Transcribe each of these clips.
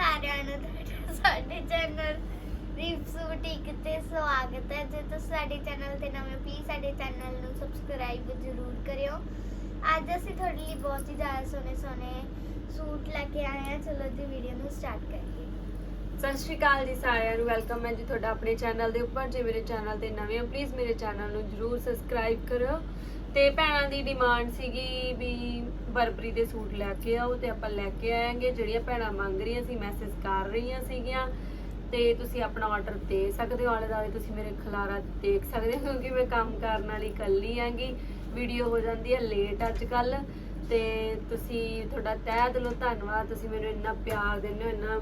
ਸਾਰਿਆਂ ਨੂੰ ਤੁਹਾਡਾ, ਸਾਡੇ ਚੈਨਲ ਰੀਪਸ ਬੁਟੀਕ ਤੇ ਸਵਾਗਤ ਹੈ। ਜੇ ਤੁਸੀਂ ਸਾਡੇ ਚੈਨਲ ਤੇ ਨਵੇਂ ਪਲੀਜ਼ ਸਾਡੇ ਚੈਨਲ ਨੂੰ ਸਬਸਕ੍ਰਾਈਬ ਜ਼ਰੂਰ ਕਰਿਓ। ਅੱਜ ਅਸੀਂ ਤੁਹਾਡੇ ਲਈ ਬਹੁਤ ਹੀ ਜ਼ਿਆਦਾ ਸੋਹਣੇ ਸੋਹਣੇ ਸੂਟ ਲੈ ਕੇ ਆਏ ਹਾਂ। ਚਲੋ ਜੀ ਵੀਡੀਓ ਨੂੰ ਸਟਾਰਟ ਕਰੀਏ। ਸਤਿ ਸ਼੍ਰੀ ਅਕਾਲ ਜੀ ਸਾਰਿਆਂ ਨੂੰ ਵੈਲਕਮ ਹੈ ਜੀ ਤੁਹਾਡਾ ਆਪਣੇ ਚੈਨਲ ਦੇ ਉੱਪਰ। ਜੇ ਮੇਰੇ ਚੈਨਲ ਤੇ ਨਵੇਂ ਹੋ ਪਲੀਜ਼ ਮੇਰੇ ਚੈਨਲ ਨੂੰ ਜਰੂਰ ਸਬਸਕ੍ਰਾਈਬ ਕਰਿਓ। ਤੇ ਭੈਣਾਂ ਦੀ ਡਿਮਾਂਡ ਸੀਗੀ ਵੀ ਬਰਬਰੀ ਦੇ ਸੂਟ ਲੈ ਕੇ ਆਓ ਤੇ ਆਪਾਂ ਲੈ ਕੇ ਆਏਾਂਗੇ ਜਿਹੜੀਆਂ ਭੈਣਾਂ ਮੰਗ ਰਹੀਆਂ ਸੀ ਮੈਸੇਜ ਕਰ ਰਹੀਆਂ ਸੀਗੀਆਂ। ਤੇ ਤੁਸੀਂ ਆਪਣਾ ਆਰਡਰ ਦੇ ਸਕਦੇ ਹੋ, ਆਲੇ ਦੁਆਲੇ ਤੁਸੀਂ ਮੇਰੇ ਖਲਾਰਾ ਦੇਖ ਸਕਦੇ ਹੋ ਕਿਉਂਕਿ ਮੈਂ ਕੰਮ ਕਰਨ ਵਾਲੀ ਇਕੱਲੀ ਆਂਗੀ ਵੀਡੀਓ ਹੋ ਜਾਂਦੀ ਹੈ ਲੇਟ ਅੱਜ ਕੱਲ ਤੇ ਤੁਸੀਂ ਤੁਹਾਡਾ ਤਹਿ ਦਿਲੋਂ ਧੰਨਵਾਦ, ਤੁਸੀਂ ਮੈਨੂੰ ਇੰਨਾ ਪਿਆਰ ਦਿੰਦੇ ਹੋ, ਇੰਨਾ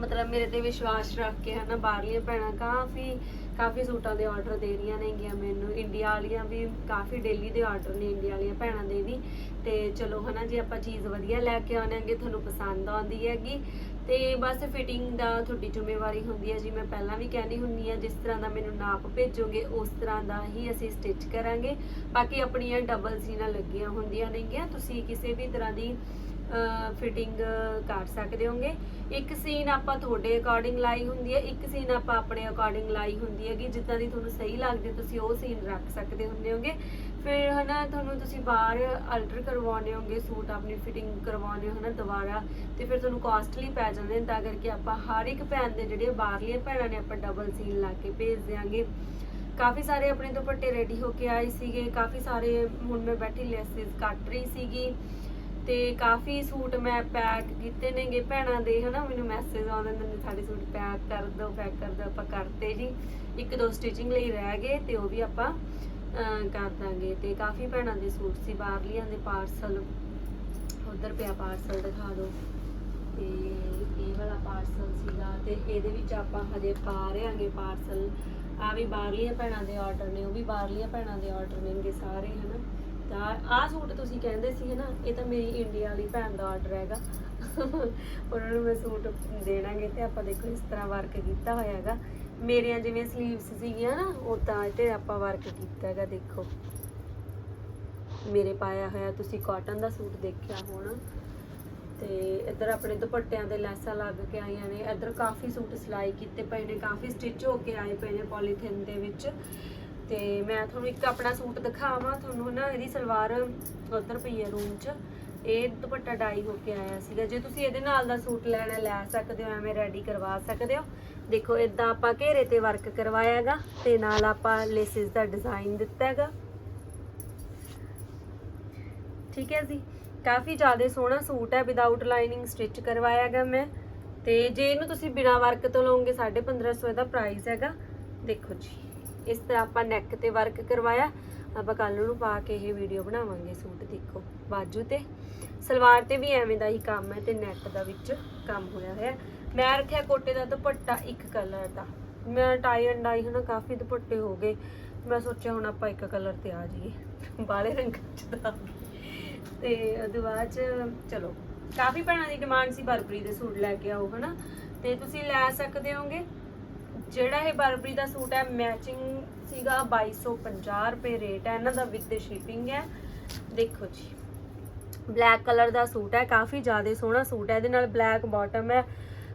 ਮਤਲਬ ਮੇਰੇ ਤੇ ਵਿਸ਼ਵਾਸ ਰੱਖ ਕੇ ਹਨਾ ਬਾਹਰਲੀਆਂ ਭੈਣਾਂ ਕਾਫੀ ਕਾਫੀ ਸੂਟਾਂ ਦੇ ਆਰਡਰ ਦੇ ਰਹੀਆਂ ਨੇਗੀਆਂ ਮੈਨੂੰ। ਇੰਡੀਆ ਵਾਲੀਆਂ ਵੀ ਕਾਫੀ ਡੇਲੀ ਦੇ ਆਰਡਰ ਨੇ ਇੰਡੀਆ ਵਾਲੀਆਂ ਭੈਣਾਂ ਦੇ ਵੀ। ਤੇ ਚਲੋ ਹਨਾ ਜੇ ਆਪਾਂ ਚੀਜ਼ ਵਧੀਆ ਲੈ ਕੇ ਆਉਣਾਂਗੇ ਤੁਹਾਨੂੰ ਪਸੰਦ ਆਉਂਦੀ ਹੈਗੀ। ਤੇ ਬਸ ਫਿਟਿੰਗ ਦਾ ਤੁਹਾਡੀ ਜ਼ਿੰਮੇਵਾਰੀ ਹੁੰਦੀ ਹੈ ਜੀ, ਮੈਂ ਪਹਿਲਾਂ ਵੀ ਕਹਿੰਦੀ ਹੁੰਦੀ ਆ ਜਿਸ ਤਰ੍ਹਾਂ ਦਾ ਮੈਨੂੰ ਨਾਪ ਭੇਜੋਗੇ, ਉਸ ਤਰ੍ਹਾਂ ਦਾ ਹੀ ਅਸੀਂ ਸਟਿਚ ਕਰਾਂਗੇ। ਬਾਕੀ ਆਪਣੀਆਂ ਡਬਲ ਸੀਨਾਂ ਲੱਗੀਆਂ ਹੁੰਦੀਆਂ ਨੇਗੀਆਂ, ਤੁਸੀਂ ਕਿਸੇ ਵੀ ਤਰ੍ਹਾਂ ਦੀ ਫਿਟਿੰਗ ਕਰ ਸਕਦੇ ਹੋਗੇ। ਇੱਕ ਸੀਨ ਆਪਾਂ ਤੁਹਾਡੇ ਅਕੋਰਡਿੰਗ ਲਾਈ ਹੁੰਦੀ ਹੈ, ਇੱਕ ਸੀਨ ਆਪਾਂ ਆਪਣੇ ਅਕੋਰਡਿੰਗ ਲਾਈ ਹੁੰਦੀ ਹੈਗੀ। ਜਿੱਦਾਂ ਦੀ ਤੁਹਾਨੂੰ ਸਹੀ ਲੱਗਦੀ, ਤੁਸੀਂ ਉਹ ਸੀਨ ਰੱਖ ਸਕਦੇ ਹੁੰਦੇ ਹੋਗੇ। ਫਿਰ ਹਨਾ, ਤੁਹਾਨੂੰ ਤੁਸੀਂ ਬਾਹਰ ਅਲਟਰ ਕਰਵਾਉਣੇ ਹੋਗੇ, ਸੂਟ ਆਪਣੀ ਫਿਟਿੰਗ ਕਰਵਾਉਣੇ ਹੋ ਹਨਾ ਦੁਬਾਰਾ, ਤੇ ਫਿਰ ਤੁਹਾਨੂੰ ਕਾਸਟਲੀ ਪੈ ਜਾਂਦੇ ਨੇ, ਤਾਂ ਕਰਕੇ ਆਪਾਂ ਹਰ ਇੱਕ ਭੈਣ ਦੇ ਜਿਹੜੇ ਬਾਹਰਲੀਆਂ ਭੈਣਾਂ ਨੇ, ਆਪਾਂ ਡਬਲ ਸੀਨ ਲਾ ਕੇ ਭੇਜ ਦਿਆਂਗੇ। ਕਾਫੀ ਸਾਰੇ ਆਪਣੇ ਦੁਪੱਟੇ ਰੈਡੀ ਹੋ ਕੇ ਆਏ ਸੀਗੇ, ਕਾਫੀ ਸਾਰੇ ਹੁਣ ਮੈਂ ਬੈਠੀ ਲੈਸਿਸ ਕੱਟ ਰਹੀ ਸੀਗੀ। ਤੇ ਕਾਫੀ ਸੂਟ ਮੈਂ ਪੈਕ ਕੀਤੇ ਨੇਗੇ ਭੈਣਾਂ ਦੇ, ਹਨਾ? ਮੈਨੂੰ ਮੈਸੇਜ ਆਉਂਦੇ ਨੇ, ਸਾਡੇ ਸੂਟ ਪੈਕ ਕਰ ਦਿਓ ਪੈਕ ਕਰ ਦਿਓ ਆਪਾਂ ਕਰਤੇ ਜੀ ਇੱਕ ਦੋ ਸਟਿਚਿੰਗ ਲਈ ਰਹਿ ਗਏ ਤੇ ਉਹ ਵੀ ਆਪਾਂ ਕਰ ਦਾਂਗੇ। ਤੇ ਕਾਫੀ ਭੈਣਾਂ ਦੇ ਸੂਟ ਸੀ, ਬਾਹਰਲੀਆਂ ਦੇ ਪਾਰਸਲ ਉਧਰ ਪਿਆ ਪਾਰਸਲ ਦਿਖਾ ਦਿਓ ਤੇ ਇਹ ਵਾਲਾ ਪਾਰਸਲ ਸੀਗਾ ਤੇ ਇਹਦੇ ਵਿੱਚ ਆਪਾਂ ਹਜੇ ਪਾ ਰਹੇਾਂਗੇ ਪਾਰਸਲ ਆ ਵੀ ਬਾਹਰਲੀਆਂ ਭੈਣਾਂ ਦੇ ਆਰਡਰ ਨੇ, ਉਹ ਵੀ ਬਾਹਰਲੀਆਂ ਭੈਣਾਂ ਦੇ ਆਰਡਰ ਨੇਗੇ ਸਾਰੇ, ਹਨਾ? ਤਾਂ ਆਹ ਸੂਟ ਤੁਸੀਂ ਕਹਿੰਦੇ ਸੀ ਨਾ ਇਹ ਤਾਂ ਮੇਰੀ ਇੰਡੀਆ ਵਾਲੀ ਭੈਣ ਦਾ ਆਰਡਰ ਹੈਗਾ। ਉਹਨਾਂ ਨੂੰ ਮੈਂ ਸੂਟ ਦੇਣਾਗੇ ਤੇ ਆਪਾਂ ਦੇਖੋ ਇਸ ਤਰ੍ਹਾਂ ਵਰਕ ਕੀਤਾ ਹੋਇਆ ਹੈਗਾ। ਮੇਰੀਆਂ ਜਿਵੇਂ 슬ੀਵਸ ਸੀਗੀਆਂ ਨਾ ਉਦਾਂ ਤੇ ਆਪਾਂ ਵਰਕ ਕੀਤਾ ਹੈਗਾ, ਦੇਖੋ। ਮੇਰੇ ਪਾਇਆ ਹੋਇਆ, ਤੁਸੀਂ ਕਾਟਨ ਦਾ ਸੂਟ ਦੇਖਿਆ ਹੋਣਾ। ਤੇ ਇੱਧਰ ਆਪਣੇ ਦੁਪੱਟਿਆਂ ਦੇ ਲੈਸਾਂ ਲੱਗ ਕੇ ਆਈਆਂ ਨੇ। ਇੱਧਰ ਕਾਫੀ ਸੂਟ ਸਿਲਾਈ ਕੀਤੇ ਪਏ ਨੇ, ਕਾਫੀ ਸਟਿਚ ਹੋ ਕੇ ਆਏ ਪਏ ਨੇ ਪੋਲੀਥੀਨ ਦੇ ਵਿੱਚ। ਤੇ ਮੈਂ ਤੁਹਾਨੂੰ ਇੱਕ ਆਪਣਾ ਸੂਟ ਦਿਖਾਵਾਂ, ਤੁਹਾਨੂੰ ਨਾ ਇਹਦੀ ਸਲਵਾਰ ਉੱਧਰ ਪਈ ਹੈ ਰੂਮ 'ਚ। ਇਹ ਦੁਪੱਟਾ ਡਾਈ ਹੋ ਕੇ ਆਇਆ ਸੀਗਾ। ਜੇ ਤੁਸੀਂ ਇਹਦੇ ਨਾਲ ਦਾ ਸੂਟ ਲੈਣਾ, ਲੈ ਸਕਦੇ ਹੋ, ਐਵੇਂ ਰੈਡੀ ਕਰਵਾ ਸਕਦੇ ਹੋ। ਦੇਖੋ ਇਦਾਂ ਆਪਾਂ ਘੇਰੇ ਤੇ ਵਰਕ ਕਰਵਾਇਆ ਹੈਗਾ ਤੇ ਨਾਲ ਆਪਾਂ ਲੇਸਿਸ ਦਾ ਡਿਜ਼ਾਈਨ ਦਿੱਤਾ ਹੈਗਾ। ਠੀਕ ਹੈ ਜੀ? ਕਾਫੀ ਜ਼ਿਆਦਾ ਸੋਹਣਾ ਸੂਟ ਹੈ ਵਿਦਆਊਟ ਲਾਈਨਿੰਗ ਸਟਿਚ ਕਰਵਾਇਆ ਹੈਗਾ ਮੈਂ। ਤੇ ਜੇ ਇਹਨੂੰ ਤੁਸੀਂ ਬਿਨਾ ਵਰਕ ਤੋਂ ਲਓਗੇ 1550 ਇਹਦਾ ਪ੍ਰਾਈਸ ਹੈਗਾ। ਦੇਖੋ ਜੀ। ਇਸ ਤਰ੍ਹਾਂ ਆਪਾਂ ਨੈਕ ਤੇ ਵਰਕ ਕਰਵਾਇਆ, ਆਪਾਂ ਕੱਲ ਨੂੰ ਪਾ ਕੇ ਇਹ ਵੀਡੀਓ ਬਣਾਵਾਂਗੇ ਸੂਟ ਦੇਖੋ, ਬਾਜੂ ਤੇ। ਸਲਵਾਰ ਤੇ ਵੀ ਐਵੇਂ ਦਾ ਹੀ ਕੰਮ ਹੈ ਤੇ ਨੈਕ ਦਾ ਵਿੱਚ ਕੰਮ ਹੋਇਆ ਹੋਇਆ। ਮੈਂ ਰੱਖਿਆ ਕੋਟੇ ਦਾ ਦੁਪੱਟਾ ਇੱਕ ਕਲਰ ਦਾ। ਮੈਂ ਟਾਈ ਐਂਡ ਡਾਈ ਹਨਾ ਕਾਫੀ ਦੁਪੱਟੇ ਹੋ ਗਏ। ਮੈਂ ਸੋਚਿਆ ਹੁਣ ਆਪਾਂ ਇੱਕ ਕਲਰ ਤੇ ਆ ਜਾਈਏ ਬਾਲੇ ਰੰਗ ਚ ਦਾ ਆ ਗਏ। ਤੇ ਉਹਦੇ ਬਾਅਦ ਚ ਚਲੋ, ਕਾਫੀ ਭੈਣਾਂ ਦੀ ਡਿਮਾਂਡ ਸੀ ਬਰਬਰੀ ਦੇ ਸੂਟ ਲੈ ਕੇ ਆਓ, ਹਨਾ? ਤੇ ਤੁਸੀਂ ਲੈ ਸਕਦੇ ਹੋਗੇ। ਜਿਹੜਾ ਇਹ ਬਰਬਰੀ ਦਾ ਸੂਟ ਹੈ ਮੈਚਿੰਗ ਸੀਗਾ 2250 ਰੁਪਏ ਰੇਟ ਹੈ। ਇਹਨਾਂ ਦਾ ਵਿਦ ਸ਼ਿਪਿੰਗ ਹੈ। ਦੇਖੋ ਜੀ ਬਲੈਕ ਕਲਰ ਦਾ ਸੂਟ ਹੈ। ਕਾਫੀ ਜ਼ਿਆਦਾ ਸੋਹਣਾ ਸੂਟ ਹੈ। ਇਹਦੇ ਨਾਲ ਬਲੈਕ ਬਾਟਮ ਹੈ।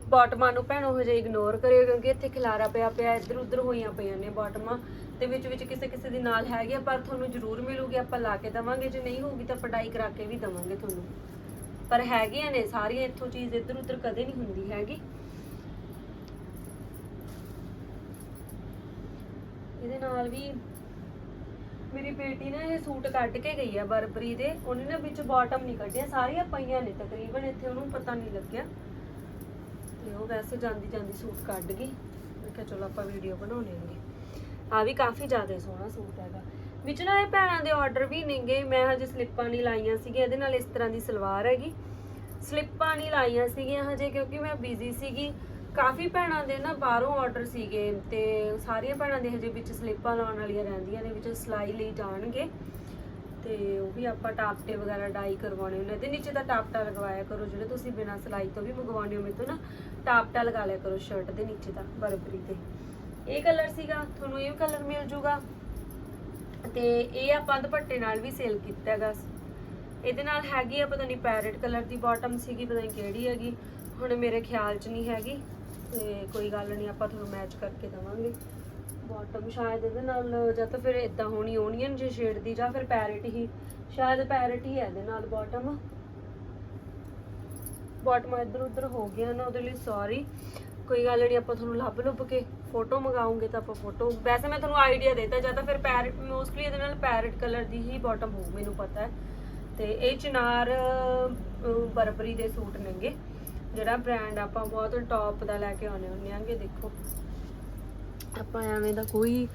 ਬਾਟਮਾਂ ਨੂੰ ਭੈਣੋ ਹਜੇ ਇਗਨੋਰ ਕਰਿਓ ਕਿਉਂਕਿ ਇੱਥੇ ਖਿਲਾਰਾ ਪਿਆ ਪਿਆ ਇੱਧਰ ਉੱਧਰ ਹੋਈਆਂ ਪਈਆਂ ਨੇ ਬਾਟਮਾਂ ਤੇ ਵਿੱਚ ਵਿੱਚ ਕਿਸੇ ਕਿਸੇ ਦੀ ਨਾਲ ਹੈਗੇ ਆ, ਪਰ ਤੁਹਾਨੂੰ ਜ਼ਰੂਰ ਮਿਲੂਗੀ। ਆਪਾਂ ਲਾ ਕੇ ਦਵਾਂਗੇ। ਜੇ ਨਹੀਂ ਹੋਊਗੀ ਤਾਂ ਪਟਾਈ ਕਰਾ ਕੇ ਵੀ ਦਵਾਂਗੇ ਤੁਹਾਨੂੰ। ਪਰ ਹੈਗੀਆਂ ਨੇ ਸਾਰੀਆਂ ਇੱਥੋਂ ਚੀਜ਼ ਇੱਧਰ ਉੱਧਰ ਕਦੇ ਨਹੀਂ ਹੁੰਦੀ ਹੈਗੀ। ਇਹਦੇ ਨਾਲ ਵੀ ਮੇਰੀ ਬੇਟੀ ਨੇ ਇਹ ਸੂਟ ਕੱਢ ਕੇ ਗਈ ਆ ਬਰਬਰੀ ਦੇ, ਉਹਨੇ ਨਾ ਵਿੱਚ ਬਾਟਮ ਨਹੀਂ ਕੱਢਿਆ, ਸਾਰੀਆਂ ਪਈਆਂ ਨੇ ਤਕਰੀਬਨ, ਇੱਥੇ ਉਹਨੂੰ ਪਤਾ ਨਹੀਂ ਲੱਗਿਆ। ਤੇ ਉਹ ਵੈਸੇ ਜਾਂਦੀ ਜਾਂਦੀ ਸੂਟ ਕੱਢ ਗਈ। ਮੈਂ ਕਿਹਾ ਚਲੋ ਆਪਾਂ ਵੀਡੀਓ ਬਣਾਉਣੇ ਨੇ ਆ ਵੀ ਕਾਫੀ ਜ਼ਿਆਦਾ ਸੋਹਣਾ ਸੂਟ ਹੈਗਾ। ਵਿੱਚ ਨਾ ਇਹ ਭੈਣਾਂ ਦੇ ਆਰਡਰ ਵੀ ਨੇਗੇ, ਮੈਂ ਹਜੇ ਸਲਿੱਪਾਂ ਨਹੀਂ ਲਾਈਆਂ ਸੀਗੀਆਂ, ਇਹਦੇ ਨਾਲ ਇਸ ਤਰ੍ਹਾਂ ਦੀ ਸਲਵਾਰ ਹੈਗੀ। ਸਲਿੱਪਾਂ ਨਹੀਂ ਲਾਈਆਂ ਸੀਗੀਆਂ ਹਜੇ ਕਿਉਂਕਿ ਮੈਂ ਬਿਜ਼ੀ ਸੀਗੀ। ਕਾਫੀ ਭੈਣਾਂ ਦੇ ਨਾ ਬਾਹਰੋਂ ਆਰਡਰ ਸੀਗੇ ਤੇ ਸਾਰੀਆਂ ਭੈਣਾਂ ਦੇ ਹਜੇ ਵਿੱਚ ਸਲਿੱਪਾਂ ਲਾਉਣ ਵਾਲੀਆਂ ਰਹਿੰਦੀਆਂ ਨੇ, ਵਿੱਚ ਸਿਲਾਈ ਲਈ ਜਾਣਗੇ। ਤੇ ਉਹ ਵੀ ਆਪਾਂ ਟਾਪਟੇ ਵਗੈਰਾ ਡਾਈ ਕਰਵਾਉਣੇ ਹੁੰਦੇ ਤੇ ਨੀਚੇ ਦਾ ਟਾਪਟਾ ਲਗਵਾਇਆ ਕਰੋ, ਜਿਹੜੇ ਤੁਸੀਂ ਬਿਨਾਂ ਸਿਲਾਈ ਤੋਂ ਵੀ ਮੰਗਵਾਉਣੇ ਹੋ, ਮੇਰੇ ਤੋਂ ਨਾ, ਟਾਪਟਾ ਲਗਾ ਲਿਆ ਕਰੋ ਸ਼ਰਟ ਦੇ ਨੀਚੇ ਦਾ, ਬਰਬਰੀ ਤੇ ਇਹ ਕਲਰ ਸੀਗਾ, ਤੁਹਾਨੂੰ ਇਹ ਕਲਰ ਮਿਲ ਜੂਗਾ। ਤੇ ਇਹ ਆਪਾਂ ਦੁਪੱਟੇ ਨਾਲ ਵੀ ਸੇਲ ਕੀਤਾ ਹੈਗਾ। ਇਹਦੇ ਨਾਲ ਹੈਗੀ ਆ, ਪਤਾ ਨਹੀਂ ਪੈਰਟ ਕਲਰ ਦੀ ਬਾਟਮ ਸੀਗੀ, ਪਤਾ ਨਹੀਂ ਕਿਹੜੀ ਹੈਗੀ। ਹੁਣ ਮੇਰੇ ਖਿਆਲ 'ਚ ਨਹੀਂ ਹੈਗੀ। ਤੇ ਕੋਈ ਗੱਲ ਨਹੀਂ, ਆਪਾਂ ਤੁਹਾਨੂੰ ਮੈਚ ਕਰਕੇ ਦਵਾਂਗੇ। ਬਾਟਮ ਸ਼ਾਇਦ ਇਹਦੇ ਨਾਲ ਜਾਂ ਤਾਂ ਫਿਰ ਇਦਾਂ ਹੋਣੀ ਓਨੀਅਨ ਜੇ ਸ਼ੇਡ ਦੀ ਜਾਂ ਫਿਰ ਪੈਰਟ ਹੀ। ਸ਼ਾਇਦ ਪੈਰਟ ਹੀ ਹੈ ਇਹਦੇ ਨਾਲ ਬਾਟਮ ਬਾਟਮ ਇੱਧਰ ਉੱਧਰ ਹੋ ਗਿਆ ਨਾ ਉਹਦੇ ਲਈ ਸੌਰੀ ਕੋਈ ਗੱਲ ਨਹੀਂ, ਆਪਾਂ ਤੁਹਾਨੂੰ ਲੱਭ ਲੁੱਭ ਕੇ ਫੋਟੋ ਮੰਗਾਉਂਗੇ ਤਾਂ ਆਪਾਂ ਫੋਟੋ ਵੈਸੇ ਮੈਂ ਤੁਹਾਨੂੰ ਆਈਡੀਆ ਦੇਤਾ, ਜਾਂ ਤਾਂ ਫਿਰ ਪੈਰਟ ਮੋਸਟਲੀ ਇਹਦੇ ਨਾਲ ਪੈਰਟ ਕਲਰ ਦੀ ਹੀ ਬਾਟਮ ਹੋਊ, ਮੈਨੂੰ ਪਤਾ ਹੈ। ਤੇ ਇਹ ਚਿਨਾਰ ਬਰਬਰੀ ਦੇ ਸੂਟ ਨੇਗੇ। ਜਿਹੜਾ ਬ੍ਰਾਂਡ ਆਪਾਂ ਬਹੁਤ ਟੌਪ ਦਾ ਲੈ ਕੇ ਆਉਣੇ ਹੁੰਦੇ ਆਂਗੇ ਦੇਖੋ। ਆਪਾਂ ਐਵੇਂ ਦਾ ਕੋਈ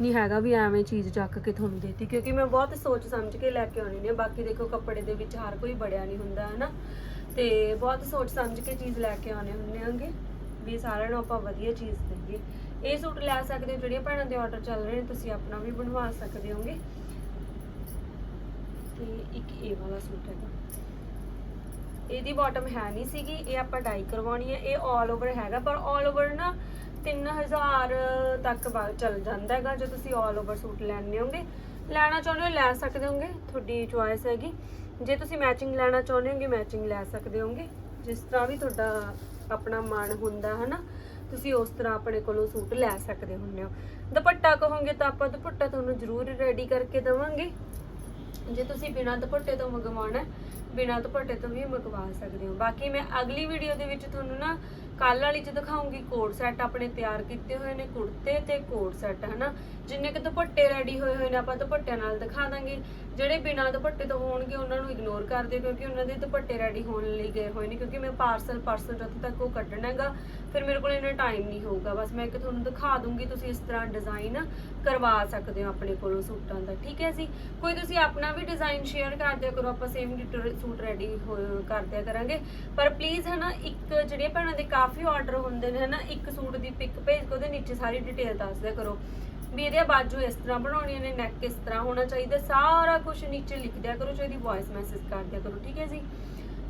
ਨਹੀਂ ਹੈਗਾ ਵੀ ਐਵੇਂ ਚੀਜ਼ ਚੱਕ ਕੇ ਤੁਹਾਨੂੰ ਦੇਤੀ, ਕਿਉਂਕਿ ਮੈਂ ਬਹੁਤ ਸੋਚ ਸਮਝ ਕੇ ਲੈ ਕੇ ਆਉਣੀ ਨੇ ਬਾਕੀ ਦੇਖੋ, ਕੱਪੜੇ ਦੇ ਵਿੱਚ ਹਰ ਕੋਈ ਬੜਿਆ ਨਹੀਂ ਹੁੰਦਾ ਹੈ ਨਾ ਤੇ ਬਹੁਤ ਸੋਚ ਸਮਝ ਕੇ ਚੀਜ਼ ਲੈ ਕੇ ਆਉਣੇ ਹੁੰਦੇ ਆਂਗੇ ਵੀ ਸਾਰਿਆਂ ਨੂੰ ਆਪਾਂ ਵਧੀਆ ਚੀਜ਼ ਦੇਈਏ। ਇਹ ਸੂਟ ਲੈ ਸਕਦੇ ਹੋ, ਜਿਹੜੀਆਂ ਭੈਣਾਂ ਦੇ ਆਰਡਰ ਚੱਲ ਰਹੇ ਨੇ, ਤੁਸੀਂ ਆਪਣਾ ਵੀ ਬਣਵਾ ਸਕਦੇ ਹੋਗੇ। ਤੇ ਇੱਕ ਇਹ ਵਾਲਾ ਸੂਟ ਹੈਗਾ। ਇਹਦੀ ਬਾਟਮ ਹੈ ਨਹੀਂ ਸੀਗੀ ਇਹ ਆਪਾਂ ਡਾਈ ਕਰਵਾਉਣੀ ਹੈ ਇਹ 올 ਓਵਰ ਹੈਗਾ ਪਰ 올 ਓਵਰ ਨਾ 3000 ਤੱਕ ਵਾ- ਚੱਲ ਜਾਂਦਾ ਹੈਗਾ ਜੇ ਤੁਸੀਂ 올 ਓਵਰ ਸੂਟ ਲੈਣੇ ਹੋਗੇ ਲੈਣਾ ਚਾਹੁੰਦੇ ਹੋ ਲੈ ਸਕਦੇ ਹੋਗੇ ਤੁਹਾਡੀ ਚੁਆਇਸ ਹੈਗੀ ਜੇ ਤੁਸੀਂ ਮੈਚਿੰਗ ਲੈਣਾ ਚਾਹੁੰਦੇ ਹੋਗੇ ਮੈਚਿੰਗ ਲੈ ਸਕਦੇ ਹੋਗੇ ਜਿਸ ਤਰ੍ਹਾਂ ਵੀ ਤੁਹਾਡਾ ਆਪਣਾ ਮਨ ਹੁੰਦਾ ਹੈ ਨਾ ਤੁਸੀਂ ਉਸ ਤਰ੍ਹਾਂ ਆਪਣੇ ਕੋਲੋਂ ਸੂਟ ਲੈ ਸਕਦੇ ਹੁੰਦੇ ਹੋ ਦੁਪੱਟਾ ਕਹੋਗੇ ਤਾਂ ਆਪਾਂ ਦੁਪੱਟਾ ਤੁਹਾਨੂੰ ਜ਼ਰੂਰ ਰੈਡੀ ਕਰਕੇ ਦੇਵਾਂਗੇ ਜੇ ਤੁਸੀਂ ਬਿਨਾਂ ਦੁਪੱਟੇ ਤੋਂ ਮੰਗਵਾਉਣਾ ਬਿਨਾਂ ਦੁਪੱਟੇ ਤੋਂ ਵੀ ਮੰਗਵਾ ਸਕਦੇ ਹੋ। ਬਾਕੀ ਮੈਂ ਅਗਲੀ ਵੀਡੀਓ ਦੇ ਵਿੱਚ ਤੁਹਾਨੂੰ ਨਾ ਕੱਲ ਵਾਲੀ ਚ ਦਿਖਾਉਂਗੀ ਕੋਟ ਸੈੱਟ ਆਪਣੇ ਤਿਆਰ ਕੀਤੇ ਹੋਏ ਨੇ, ਕੁੜਤੇ ਤੇ ਕੋਟ ਸੈੱਟ ਹਨਾ? ਜਿੰਨੇ ਕਿ ਦੁਪੱਟੇ ਰੈਡੀ ਹੋਏ ਹੋਏ ਨੇ, ਆਪਾਂ ਦੁਪੱਟਿਆਂ ਨਾਲ ਦਿਖਾ ਦਾਂਗੇ। ਜਿਹੜੇ ਬਿਨਾਂ ਦੁਪੱਟੇ ਤੋਂ ਹੋਣਗੇ ਉਹਨਾਂ ਨੂੰ ਇਗਨੋਰ ਕਰ ਦਿਓ ਕਿਉਂਕਿ ਉਹਨਾਂ ਦੇ ਦੁਪੱਟੇ ਰੈਡੀ ਹੋਣ ਲਈ ਗਏ ਹੋਏ ਨੇ, ਕਿਉਂਕਿ ਮੈਂ ਪਾਰਸਲ ਪਰਸੋਂ ਜਦੋਂ ਤੱਕ ਉਹ ਕੱਢਣਾ ਹੈਗਾ, ਫਿਰ ਮੇਰੇ ਕੋਲ ਇੰਨਾ ਟਾਈਮ ਨਹੀਂ ਹੋਊਗਾ। ਬਸ ਮੈਂ ਇੱਕ ਤੁਹਾਨੂੰ ਦਿਖਾ ਦੂੰਗੀ, ਤੁਸੀਂ ਇਸ ਤਰ੍ਹਾਂ ਡਿਜ਼ਾਈਨ ਕਰਵਾ ਸਕਦੇ ਹੋ ਆਪਣੇ ਕੋਲੋਂ ਸੂਟਾਂ ਦਾ, ਠੀਕ ਹੈ ਜੀ? ਕੋਈ ਤੁਸੀਂ ਆਪਣਾ ਵੀ ਡਿਜ਼ਾਈਨ ਸ਼ੇਅਰ ਕਰ ਦਿਆ ਕਰੋ, ਆਪਾਂ ਸੇਮ ਸੂਟ ਰੈਡੀ ਕਰ ਦਿਆ ਕਰਾਂਗੇ। ਪਰ ਪਲੀਜ਼ ਹੈ ਨਾ ਇੱਕ ਜਿਹੜੀਆਂ ਭੈਣਾਂ ਦੇ ਕਾਫੀ ਆਰਡਰ ਹੁੰਦੇ ਨੇ ਹੈ ਨਾ ਇੱਕ ਸੂਟ ਦੀ ਪਿਕ ਭੇਜ ਕੇ ਉਹਦੇ ਨੀਚੇ ਸਾਰੀ ਡਿਟੇਲ ਦੱਸ ਦਿਆ ਕਰੋ। ਵੀ ਇਹਦੇ ਬਾਜੂ ਇਸ ਤਰ੍ਹਾਂ ਬਣਾਉਣੀਆਂ ਨੇ ਨੈਕ ਇਸ ਤਰ੍ਹਾਂ ਹੋਣਾ ਚਾਹੀਦਾ, ਸਾਰਾ ਕੁਝ ਨੀਚੇ ਲਿਖ ਦਿਆ ਕਰੋ ਚਾਹੀਦੀ ਵੌਇਸ ਮੈਸੇਜ ਕਰ ਦਿਆ ਕਰੋ, ਠੀਕ ਹੈ ਜੀ?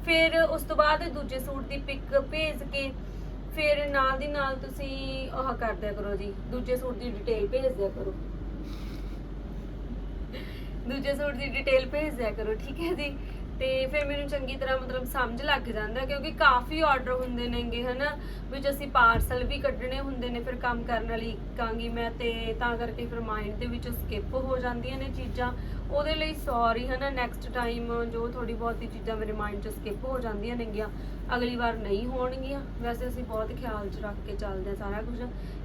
ਫਿਰ ਉਸ ਤੋਂ ਬਾਅਦ ਦੂਜੇ ਸੂਟ ਦੀ ਪਿਕ ਭੇਜ ਕੇ ਫਿਰ ਨਾਲ ਦੀ ਨਾਲ ਤੁਸੀਂ ਉਹ ਕਰ ਦਿਆ ਕਰੋ ਜੀ, ਦੂਜੇ ਸੂਟ ਦੀ ਡਿਟੇਲ ਭੇਜ ਦਿਆ ਕਰੋ। ਦੂਜੇ ਸੂਟ ਦੀ ਡਿਟੇਲ ਭੇਜ ਦਿਆ ਕਰੋ, ਠੀਕ ਹੈ ਜੀ? ਤੇ ਫਿਰ ਮੈਨੂੰ ਚੰਗੀ ਤਰ੍ਹਾਂ ਮਤਲਬ ਸਮਝ ਲੱਗ ਜਾਂਦਾ ਕਿਉਂਕਿ ਕਾਫੀ ਆਰਡਰ ਹੁੰਦੇ ਨੇਗੇ, ਹਨਾ? ਵਿੱਚ ਅਸੀਂ ਪਾਰਸਲ ਵੀ ਕੱਢਣੇ ਹੁੰਦੇ ਨੇ, ਫਿਰ ਕੰਮ ਕਰਨ ਵਾਲੀ ਕਾਂਗੀ ਮੈਂ ਤੇ ਤਾਂ ਕਰਕੇ ਫਿਰ ਮਾਈਂਡ ਦੇ ਵਿੱਚ ਸਕਿਪ ਹੋ ਜਾਂਦੀਆਂ ਨੇ ਚੀਜ਼ਾਂ। ਉਹਦੇ ਲਈ ਸੌਰੀ ਹਨਾ? ਨੈਕਸਟ ਟਾਈਮ ਜੋ ਥੋੜੀ ਬਹੁਤੀ ਚੀਜ਼ਾਂ ਮੇਰੇ ਮਾਈਂਡ 'ਚ ਸਕਿਪ ਹੋ ਜਾਂਦੀਆਂ ਨੇਗੀਆਂ, ਅਗਲੀ ਵਾਰ ਨਹੀਂ ਹੋਣਗੀਆਂ। ਵੈਸੇ ਅਸੀਂ ਬਹੁਤ ਖਿਆਲ 'ਚ ਰੱਖ ਕੇ ਚੱਲਦੇ ਹਾਂ ਸਾਰਾ ਕੁਝ।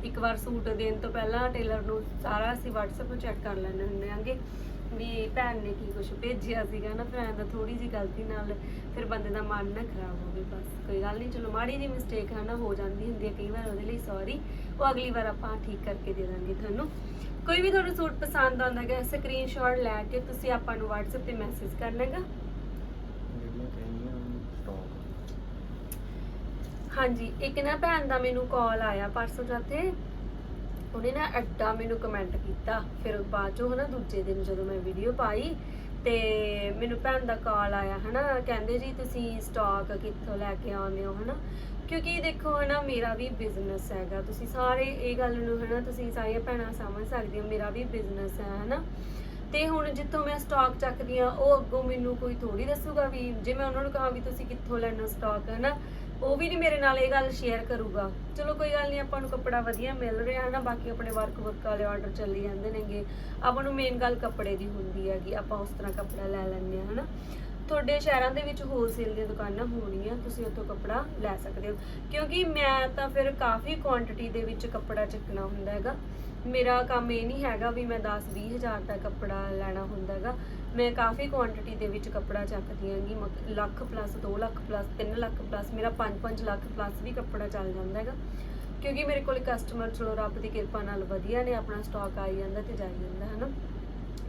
ਇੱਕ ਵਾਰ ਸੂਟ ਦੇਣ ਤੋਂ ਪਹਿਲਾਂ ਟੇਲਰ ਨੂੰ ਸਾਰਾ ਅਸੀਂ WhatsApp 'ਤੇ ਚੈੱਕ ਕਰ ਲੈਂਦੇ ਹੁੰਦੇ ਆਂਗੇ। ਵੀ ਭੈਣ ਨੇ ਕੀ ਕੁਝ ਭੇਜਿਆ ਸੀਗਾ ਨਾ ਭੈਣ ਦਾ ਥੋੜੀ ਜੀ ਗਲਤੀ ਨਾਲ ਫਿਰ ਬੰਦੇ ਦਾ ਮਨ ਨਾ ਖਰਾਬ ਹੋਵੇ ਬਸ। ਕੋਈ ਗੱਲ ਨਹੀਂ ਚਲੋ ਮਾੜੀ ਜੀ ਮਿਸਟੇਕ ਹੈ ਨਾ ਹੋ ਜਾਂਦੀ ਹੁੰਦੀ ਹੈ ਕਈ ਵਾਰ ਉਹਦੇ ਲਈ ਸੌਰੀ ਉਹ ਅਗਲੀ ਵਾਰ ਆਪਾਂ ਠੀਕ ਕਰਕੇ ਦੇ ਦਾਂਗੇ ਤੁਹਾਨੂੰ। ਕੋਈ ਵੀ ਤੁਹਾਨੂੰ ਸੂਟ ਪਸੰਦ ਆਉਂਦਾ ਹੈ ਸਕਰੀਨਸ਼ਾਟ ਲੈ ਕੇ ਤੁਸੀਂ ਆਪਾਂ ਨੂੰ WhatsApp ਤੇ ਮੈਸੇਜ ਕਰ ਲੈਗਾ ਜਿਹੜੀਆਂ ਕਹਿੰਦੀਆਂ ਸਟਾਕ ਹਾਂਜੀ ਇੱਕ ਨਾ ਭੈਣ ਦਾ ਮੈਨੂੰ ਕਾਲ ਆਇਆ ਪਰਸੋਂ ਜਾਤੇ ਉਹਨੇ ਨਾ ਐਡਾ ਮੈਨੂੰ ਕਮੈਂਟ ਕੀਤਾ, ਫਿਰ ਬਾਅਦ ਚੋਂ ਹਨਾ ਦੂਜੇ ਦਿਨ ਜਦੋਂ ਮੈਂ ਵੀਡੀਓ ਪਾਈ ਤੇ ਮੈਨੂੰ ਭੈਣ ਦਾ ਕਾਲ ਆਇਆ ਹਨਾ, ਕਹਿੰਦੇ ਜੀ ਤੁਸੀਂ ਸਟਾਕ ਕਿੱਥੋਂ ਲੈ ਕੇ ਆਉਂਦੇ ਹੋ ਹਨਾ? ਕਿਉਂਕਿ ਦੇਖੋ ਹਨਾ, ਮੇਰਾ ਵੀ ਬਿਜ਼ਨਸ ਹੈਗਾ, ਤੁਸੀਂ ਸਾਰੇ ਇਹ ਗੱਲ ਨੂੰ ਹਨਾ, ਤੁਸੀਂ ਸਾਰੀਆਂ ਭੈਣਾਂ ਸਮਝ ਸਕਦੇ ਹੋ ਮੇਰਾ ਵੀ ਬਿਜ਼ਨਸ ਹੈ ਹਨਾ। ਤੇ ਹੁਣ ਜਿੱਥੋਂ ਮੈਂ ਸਟਾਕ ਚੱਕਦੀ ਆ ਉਹ ਅੱਗੋਂ ਮੈਨੂੰ ਕੋਈ ਥੋੜੀ ਦੱਸੂਗਾ ਵੀ, ਜੇ ਮੈਂ ਉਹਨਾਂ ਨੂੰ ਕਹਾਂ ਵੀ ਤੁਸੀਂ ਕਿੱਥੋਂ ਲੈਣਾ ਸਟਾਕ ਹਨਾ? ਉਹ ਵੀ ਨਹੀਂ ਮੇਰੇ ਨਾਲ ਇਹ ਗੱਲ ਸ਼ੇਅਰ ਕਰੂਗਾ। ਚਲੋ ਕੋਈ ਗੱਲ ਨਹੀਂ ਆਪਾਂ ਨੂੰ ਕੱਪੜਾ ਵਧੀਆ ਮਿਲ ਰਿਹਾ ਹੈ ਨਾ ਬਾਕੀ ਆਪਣੇ ਵਰਕ ਵਰਕ ਵਾਲੇ ਆਰਡਰ ਚੱਲੀ ਜਾਂਦੇ ਨੇਗੇ। ਆਪਾਂ ਨੂੰ ਮੇਨ ਗੱਲ ਕੱਪੜੇ ਦੀ ਹੁੰਦੀ ਹੈਗੀ, ਆਪਾਂ ਉਸ ਤਰ੍ਹਾਂ ਕੱਪੜਾ ਲੈ ਲੈਂਦੇ ਆ ਹਨਾ। ਤੁਹਾਡੇ ਸ਼ਹਿਰਾਂ ਦੇ ਵਿੱਚ ਹੋਲਸੇਲ ਦੀਆਂ ਦੁਕਾਨਾਂ ਹੋਣਗੀਆਂ, ਤੁਸੀਂ ਉੱਥੋਂ ਕੱਪੜਾ ਲੈ ਸਕਦੇ ਹੋ। ਕਿਉਂਕਿ ਮੈਂ ਤਾਂ ਫਿਰ ਕਾਫੀ ਕੁਆਂਟੀਟੀ ਦੇ ਵਿੱਚ ਕੱਪੜਾ ਚੱਕਣਾ ਹੁੰਦਾ ਹੈਗਾ। ਮੇਰਾ ਕੰਮ ਇਹ ਨਹੀਂ ਹੈਗਾ ਵੀ ਮੈਂ 10 20 ਹਜ਼ਾਰ ਦਾ ਕੱਪੜਾ ਲੈਣਾ ਹੁੰਦਾ ਹੈਗਾ। ਮੈਂ ਕਾਫੀ ਕੁਆਂਟੀਟੀ ਦੇ ਵਿੱਚ ਕੱਪੜਾ ਚੱਕਦੀ ਹਾਂਗੀ, ਮਤ- lakh plus 2 lakh plus 3 lakh plus ਮੇਰਾ 5-5 ਲੱਖ ਪਲੱਸ ਵੀ ਕੱਪੜਾ ਚੱਲ ਜਾਂਦਾ ਹੈਗਾ। ਕਿਉਂਕਿ ਮੇਰੇ ਕੋਲ ਕਸਟਮਰ ਚਲੋ ਰੱਬ ਦੀ ਕਿਰਪਾ ਨਾਲ ਵਧੀਆ ਨੇ, ਆਪਣਾ ਸਟਾਕ ਆਈ ਜਾਂਦਾ ਤੇ ਜਾਈ ਜਾਂਦਾ ਹੈ ਨਾ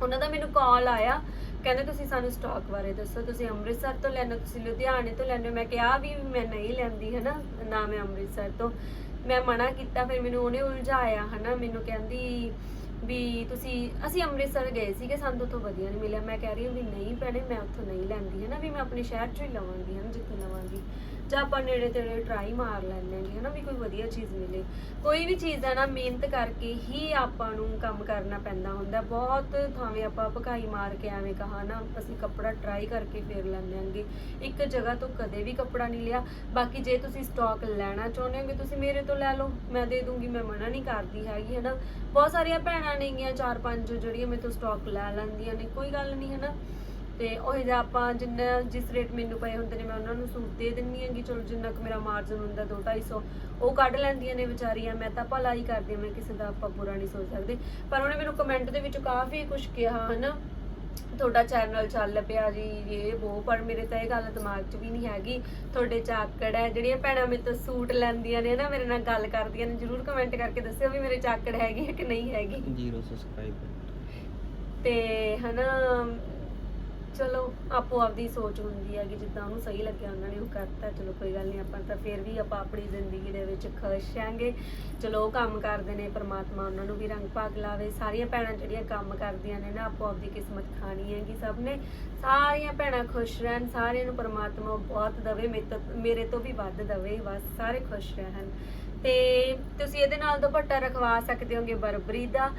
ਉਹਨਾਂ ਦਾ ਮੈਨੂੰ ਕਾਲ ਆਇਆ, ਕਹਿੰਦੇ ਤੁਸੀਂ ਸਾਨੂੰ ਸਟਾਕ ਬਾਰੇ ਦੱਸੋ, ਤੁਸੀਂ ਅੰਮ੍ਰਿਤਸਰ ਤੋਂ ਲੈਣਾ, ਤੁਸੀਂ ਲੁਧਿਆਣੇ ਤੋਂ ਲੈਣੇ ਮੈਂ ਕਿਹਾ ਵੀ ਮੈਂ ਨਹੀਂ ਲੈਂਦੀ ਹੈ ਨਾ ਨਾ ਮੈਂ ਅੰਮ੍ਰਿਤਸਰ ਤੋਂ। ਮੈਂ ਮਨਾ ਕੀਤਾ, ਫਿਰ ਮੈਨੂੰ ਉਹਨੇ ਉਲਝਾਇਆ, ਹਨਾ? ਮੈਨੂੰ ਕਹਿੰਦੀ ਵੀ ਤੁਸੀਂ, ਅਸੀਂ ਅੰਮ੍ਰਿਤਸਰ ਗਏ ਸੀਗੇ, ਸਾਨੂੰ ਉੱਥੋਂ ਵਧੀਆ ਨਹੀਂ ਮਿਲਿਆ। ਮੈਂ ਕਹਿ ਰਹੀ ਹਾਂ ਵੀ ਨਹੀਂ ਭੈਣੇ, ਮੈਂ ਉੱਥੋਂ ਨਹੀਂ ਲੈਂਦੀ ਹੈ ਨਾ ਵੀ ਮੈਂ ਆਪਣੇ ਸ਼ਹਿਰ ਚੋਂ ਹੀ ਲਵਾਂਗੀ ਹੈ ਨਾ ਜਿੱਥੋਂ ਲਵਾਂਗੀ। ਜਾਂ ਆਪਾਂ ਨੇੜੇ ਤੇੜੇ ਟਰਾਈ ਮਾਰ ਲੈਂਦੇ ਆਂਗੇ ਹਨਾ, ਵੀ ਕੋਈ ਵਧੀਆ ਚੀਜ਼ ਮਿਲੇ। ਕੋਈ ਵੀ ਚੀਜ਼ ਹੈ ਨਾ, ਮਿਹਨਤ ਕਰਕੇ ਹੀ ਆਪਾਂ ਨੂੰ ਕੰਮ ਕਰਨਾ ਪੈਂਦਾ ਹੁੰਦਾ। ਬਹੁਤ ਥਾਵੇਂ ਆਪਾਂ ਭਕਾਈ ਮਾਰ ਕੇ ਐਵੇਂ ਕਹਾ ਨਾ, ਅਸੀਂ ਕੱਪੜਾ ਟਰਾਈ ਕਰਕੇ ਫੇਰ ਲੈਂਦੇ ਹਾਂਗੇ। ਇੱਕ ਜਗ੍ਹਾ ਤੋਂ ਕਦੇ ਵੀ ਕੱਪੜਾ ਨਹੀਂ ਲਿਆ। ਬਾਕੀ ਜੇ ਤੁਸੀਂ ਸਟਾਕ ਲੈਣਾ ਚਾਹੁੰਦੇ ਹੋਗੇ ਤੁਸੀਂ ਮੇਰੇ ਤੋਂ ਲੈ ਲਓ, ਮੈਂ ਦੇ ਦੂੰਗੀ, ਮੈਂ ਮਨਾ ਨਹੀਂ ਕਰਦੀ ਹੈਗੀ, ਹਨਾ। ਬਹੁਤ ਸਾਰੀਆਂ ਭੈਣਾਂ ਨੇਗੀਆਂ, ਚਾਰ ਪੰਜ ਜਿਹੜੀਆਂ ਮੇਰੇ ਤੋਂ ਸਟਾਕ ਲੈ ਲੈਂਦੀਆਂ ਨੇ, ਕੋਈ ਗੱਲ ਨਹੀਂ, ਹਨਾ। ਤੇ ਉਹ ਜਿਹਾ ਆਪਾਂ ਜਿੰਨਾ ਜਿਸ ਰੇਟ ਮੈਨੂੰ ਪਏ ਹੁੰਦੇ ਨੇ ਮੈਂ ਉਹਨਾਂ ਨੂੰ ਸੂਟ ਦੇ ਦਿੰਨੀ ਆਂਗੀ ਚਲੋ ਜਿੰਨਾ ਕੁ ਮੇਰਾ ਮਾਰਜਨ ਹੁੰਦਾ 2 250 ਉਹ ਕੱਢ ਲੈਂਦੀਆਂ ਨੇ ਵਿਚਾਰੀਆਂ ਮੈਂ ਤਾਂ ਭਲਾ ਹੀ ਕਰਦੀ ਮੈਂ ਕਿਸੇ ਦਾ ਆਪਾਂ ਬੁਰਾ ਨਹੀਂ ਸੋਚ ਸਕਦੇ। ਪਰ ਉਹਨੇ ਮੈਨੂੰ ਕਮੈਂਟ ਦੇ ਵਿੱਚ ਕਾਫੀ ਕੁਝ ਕਿਹਾ ਹਨਾ? ਤੁਹਾਡਾ ਚੈਨਲ ਚੱਲ ਪਿਆ ਜੀ ਇਹ ਉਹ ਪਰ ਮੇਰੇ ਤਾਂ ਇਹ ਗੱਲ ਦਿਮਾਗ 'ਚ ਵੀ ਨਹੀਂ ਹੈਗੀ। ਤੁਹਾਡੇ ਚਾਕੜ ਹੈ ਜਿਹੜੀਆਂ ਭੈਣਾਂ ਮੇਰੇ ਤੋਂ ਸੂਟ ਲੈਂਦੀਆਂ ਨੇ ਨਾ ਮੇਰੇ ਨਾਲ ਗੱਲ ਕਰਦੀਆਂ ਨੇ ਜਰੂਰ ਕਮੈਂਟ ਕਰਕੇ ਦੱਸਿਓ ਵੀ ਮੇਰੇ ਚਾਕੜ ਹੈਗੀ ਹੈ ਕਿ ਨਹੀਂ ਹੈਗੀ। ਜ਼ੀਰੋ ਸਬਸਕ੍ਰਾਈਬਰ ਤੇ ਹਨਾ ਚਲੋ, ਆਪੋ ਆਪਦੀ ਸੋਚ ਹੁੰਦੀ ਹੈ ਕਿ ਜਿੱਦਾਂ ਉਹਨੂੰ ਸਹੀ ਲੱਗਿਆ, ਉਹਨਾਂ ਨੇ ਉਹ ਕਰਤਾ, ਚਲੋ ਕੋਈ ਗੱਲ ਨਹੀਂ, ਆਪਾਂ ਤਾਂ ਫਿਰ ਵੀ ਆਪਾਂ ਆਪਣੀ ਜ਼ਿੰਦਗੀ ਦੇ ਵਿੱਚ ਖੁਸ਼ ਆਂਗੇ ਚਲੋ, ਉਹ ਕੰਮ ਕਰਦੇ ਨੇ, ਪ੍ਰਮਾਤਮਾ ਉਹਨਾਂ ਨੂੰ ਵੀ ਰੰਗ ਭਾਗ ਲਾਵੇ। ਸਾਰੀਆਂ ਭੈਣਾਂ ਜਿਹੜੀਆਂ ਕੰਮ ਕਰਦੀਆਂ ਨੇ ਨਾ, ਆਪੋ ਆਪਦੀ ਕਿਸਮਤ ਖਾਣੀ ਹੈਗੀ ਸਭ ਨੇ। ਸਾਰੀਆਂ ਭੈਣਾਂ ਖੁਸ਼ ਰਹਿਣ, ਸਾਰਿਆਂ ਨੂੰ ਪ੍ਰਮਾਤਮਾ ਬਹੁਤ ਦਵੇ, ਮੇਰੇ ਤੋਂ ਮੇਰੇ ਤੋਂ ਵੀ ਵੱਧ ਦਵੇ, ਬਸ ਸਾਰੇ ਖੁਸ਼ ਰਹਿਣ। ਤੇ ਤੁਸੀਂ ਇਹਦੇ ਨਾਲ ਦੁਪੱਟਾ ਰਖਵਾ ਸਕਦੇ ਹੋਗੇ ਬਰਬਰੀ ਦਾ।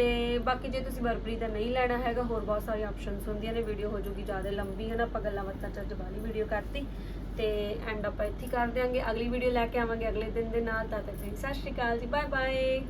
ਤੇ ਬਾਕੀ ਜੇ ਤੁਸੀਂ ਬਰਬਰੀ ਦਾ ਨਹੀਂ ਲੈਣਾ ਹੈਗਾ, ਹੋਰ ਬਹੁਤ ਸਾਰੀਆਂ ਆਪਸ਼ਨਸ ਹੁੰਦੀਆਂ ਨੇ ਵੀਡੀਓ ਹੋ ਜੂਗੀ ਜ਼ਿਆਦਾ ਲੰਬੀ ਹੈ ਨਾ ਆਪਾਂ ਗੱਲਾਂ ਬਾਤਾਂ ਚੱਜ ਵਾਲੀ ਵੀਡੀਓ ਕਰਤੀ ਤੇ ਐਂਡ ਆਪਾਂ ਇੱਥੇ ਹੀ ਕਰ ਦਿਆਂਗੇ। ਅਗਲੀ ਵੀਡੀਓ ਲੈ ਕੇ ਆਵਾਂਗੇ ਅਗਲੇ ਦਿਨ ਦੇ ਨਾਲ, ਤਦ ਤੱਕ ਸਤਿ ਸ਼੍ਰੀ ਅਕਾਲ ਜੀ ਬਾਏ ਬਾਏ